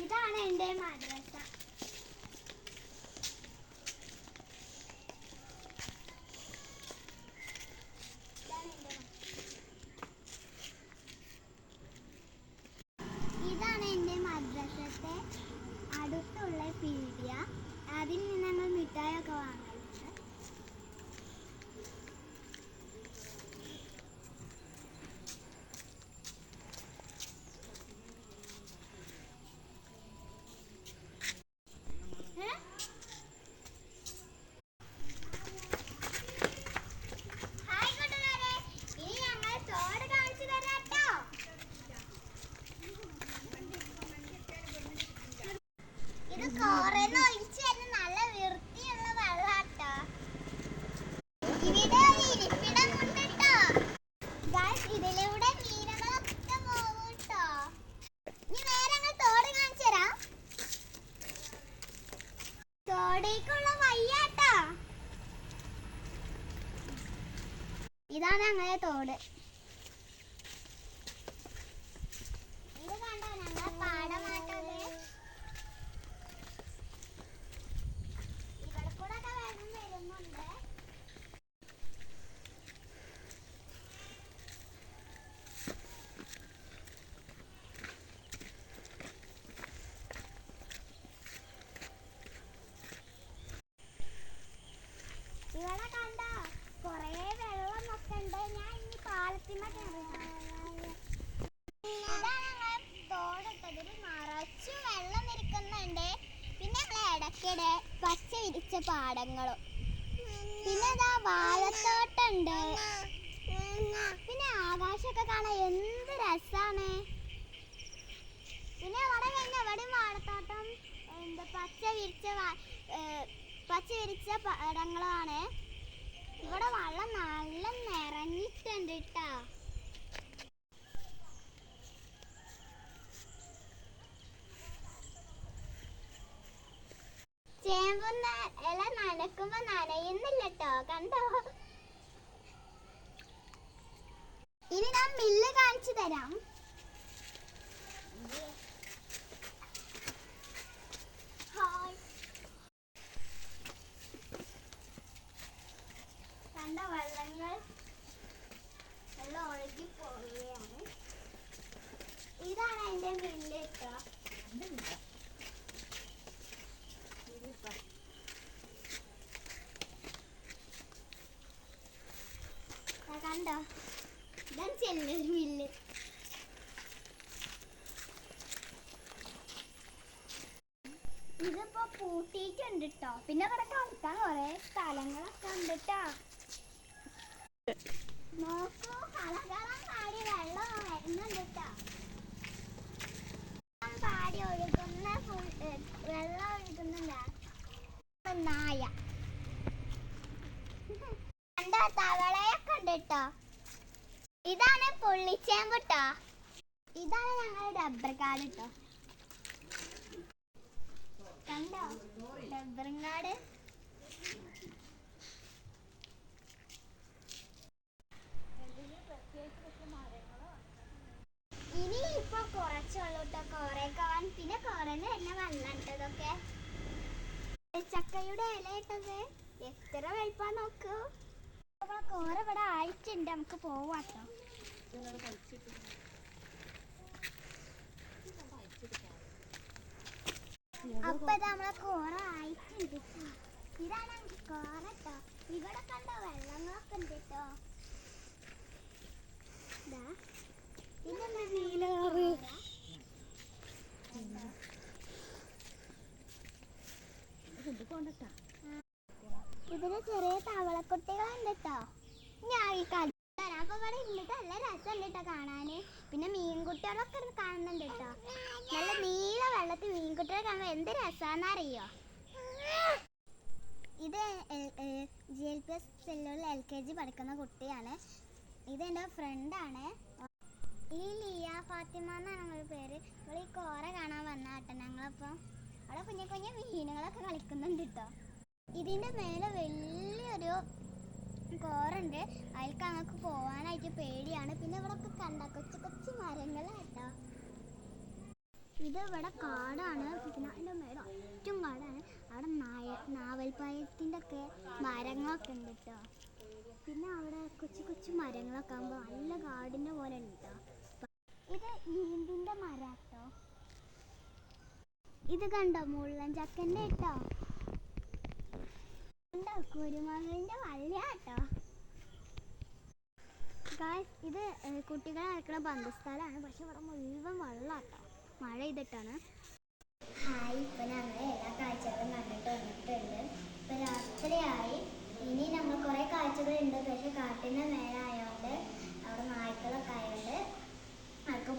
ഇതാണ് എന്റെ മദ്രസ. ഇതാണ് എന്റെ ഇതാണ് എന്റെ മദ്രസത്തെ അടുത്തുള്ള പീഡിയ. അതിൽ നിന്ന് ഞങ്ങൾ മിഠായൊക്കെ വാങ്ങലുണ്ട് ഏ? ഹായ് കൂട്ടുകാരെ ഇനി ഞങ്ങൾ തോട് കാണിച്ചു തരാം ട്ടോ ഇത് കോറന്ന് ഒഴിച്ച് തന്നെ നല്ല വൃത്തിയുള്ള വെള്ളാട്ടോ ഇവിടെ ഒരു ഇരിപ്പിടം ഉണ്ട് ട്ടോ ഗായ്സ് ഇതിലൂടെ മീനുകളൊക്കെ പോകും ട്ടോ ഇനി നേരെ ഞങ്ങൾ തോട് കാണിച്ചു തരാം തോടേക്കുള്ള വയ്യാട്ടോ ഇതാണ് അങ്ങനെ തോട് ഇത് കണ്ടോ ഞങ്ങളെ പാടമാട്ടത് ഇവിടെ കൂടെ ഒക്കെ വെള്ളം വരുന്നുണ്ട് ഇവിടെ കണ്ടോ കൊറേ വെള്ളം ഒക്കെ ഉണ്ട് ഞാൻ ഇനി പാലത്തിമ തോടിട്ടതിൽ നിറച്ചു വെള്ളം നിൽക്കുന്നുണ്ട് പിന്നെ നമ്മളെ ഇടയ്ക്കിടെ പച്ച വിരിച്ച പാടങ്ങളും പിന്നെ ഇതാ വാഴത്തോട്ടുണ്ട് പിന്നെ ആകാശമൊക്കെ കാണാൻ എന്ത് രസാണ്. പിന്നെ അവിടെ കഴിഞ്ഞ എവിടെയും വാഴത്തോട്ടം എന്താ പച്ച വിരിച്ച പച്ച വിരിച്ച പടങ്ങളാണ് ഇവിടെ വെള്ളം നല്ല നിറഞ്ഞിട്ടുണ്ട് കേട്ടാ ചേമ്പുന്ന ഇല നനക്കുമ്പോ നനയുന്നില്ല കേട്ടോ കണ്ടോ? ഇനി ഞാൻ മില്ല് കാണിച്ചു തരാം ഹായ് കണ്ട വെള്ളങ്ങൾ നല്ല ഒഴുകി പോവുകയാണ്. ഇതാണ് എന്റെ മില്ല് കേട്ടോ. കണ്ടോ? ഇതാണ് ചെല്ലൊരു മില്ല് ഇതിപ്പോ പൂട്ടിയിട്ടുണ്ട് കേട്ടോ പിന്നെ ഇവിടെ കളിക്കാൻ കുറെ സ്ഥലങ്ങളൊക്കെ ഉണ്ട് കേട്ടോ നായ. കണ്ടോ തവളയൊക്കെ ഉണ്ട് ഇതാണ് പുള്ളിച്ചേമ്പ് ഇതാണ് ഞങ്ങളുടെ റബ്ബർ കാട് കേട്ടോ കണ്ടോ റബ്ബറും കാട് ഇനി ഇപ്പൊ കുറച്ചുള്ളൂ കേട്ടോ കോറേക്കാവാൻ പിന്നെ കോറന്ന് തന്നെ വന്നിട്ടതൊക്കെ ചക്കയുടെ ഇല എത്ര വലിപ്പാ നോക്കൂ. കോറ ഇവിടെ ആയിട്ടുണ്ട് നമുക്ക് പോവാട്ടോ അപ്പൊ ഇത് നമ്മളെ കോറ ആയിട്ടുണ്ട് ട്ടോ. ഇതാണ് കോറ ട്ടോ ഇവിടെ കണ്ട വെള്ളങ്ങളൊക്കെ ഉണ്ട് കേട്ടോ തവളക്കുട്ടികളുണ്ട്? കേട്ടോ ഞാൻ ഈ കളി അപ്പൊ ഇവിടെ ഇരുന്നിട്ട് നല്ല രസമുണ്ട് കേട്ടോ കാണാന്. പിന്നെ മീൻകുട്ടികളൊക്കെ കാണുന്നുണ്ട് കേട്ടോ. നല്ല നീല വെള്ളത്തിൽ മീൻകുട്ടികളെ കാണുമ്പോൾ എന്ത് രസാന്നറിയോ? ഇത് ജി എൽ പി എസ് സെല്ലുകളിൽ എൽ കെ ജി പഠിക്കുന്ന കുട്ടിയാണ്. ഇത് എന്റെ ഫ്രണ്ടാണ് ഈ ലിയ ഫാത്തിമ എന്നാണ് ഞങ്ങളുടെ പേര്. ഇവിടെ ഈ കോറ കാണാൻ വന്ന ഞങ്ങളപ്പം. അവിടെ കുഞ്ഞു കുഞ്ഞു മീനുകളൊക്കെ കളിക്കുന്നുണ്ട് കേട്ടോ. ഇതിന്റെ മേലെ വലിയൊരു കോറുണ്ട്. അതിൽക്ക് ഞങ്ങൾക്ക് പോകാനായിട്ട് പേടിയാണ്. പിന്നെ ഇവിടെ ഒക്കെ കണ്ട കൊച്ചു കൊച്ചു മരങ്ങളാട്ടോ. ഇത് ഇവിടെ കാടാണ്. പിന്നെ അതിന്റെ മേലെ ഏറ്റവും കാടാണ്. അവിടെ നായ നാവൽപ്പായത്തിന്റെ ഒക്കെ മരങ്ങളൊക്കെ ഉണ്ട് കേട്ടോ പിന്നെ അവിടെ കൊച്ചു കൊച്ചു മരങ്ങളൊക്കെ ആകുമ്പോൾ നല്ല കാടിന്റെ പോലെ ഉണ്ട് കേട്ടോ ഇത് ഈന്തിന്റെ മരം കേട്ടോ ഇത് കണ്ടോ മുള്ളൻ ചക്കന്റെ കേട്ടോ കുരുമുളകിന്റെ വള്ളിയാട്ടോ ഗായ്സ് ഇത് കുട്ടികളെ നടക്കുന്ന ബന്ധുസ്ഥലമാണ്. പക്ഷെ ഇവിടെ മുഴുവൻ വെള്ളാട്ടോ. മഴ ചെയ്തിട്ടാണ് ഹായ് ഇപ്പൊ ഞങ്ങൾ എല്ലാ കാഴ്ചകളും കണ്ടിട്ട് വന്നിട്ടുണ്ട്. ഇപ്പൊ രാത്രിയായി. ഇനി നമ്മൾ കുറെ കാഴ്ചകളുണ്ട്. പക്ഷെ കാട്ടിന്റെ മേലായതുകൊണ്ട് അവിടെ നായ്ക്കളൊക്കെ ആയതുകൊണ്ട് നമുക്ക്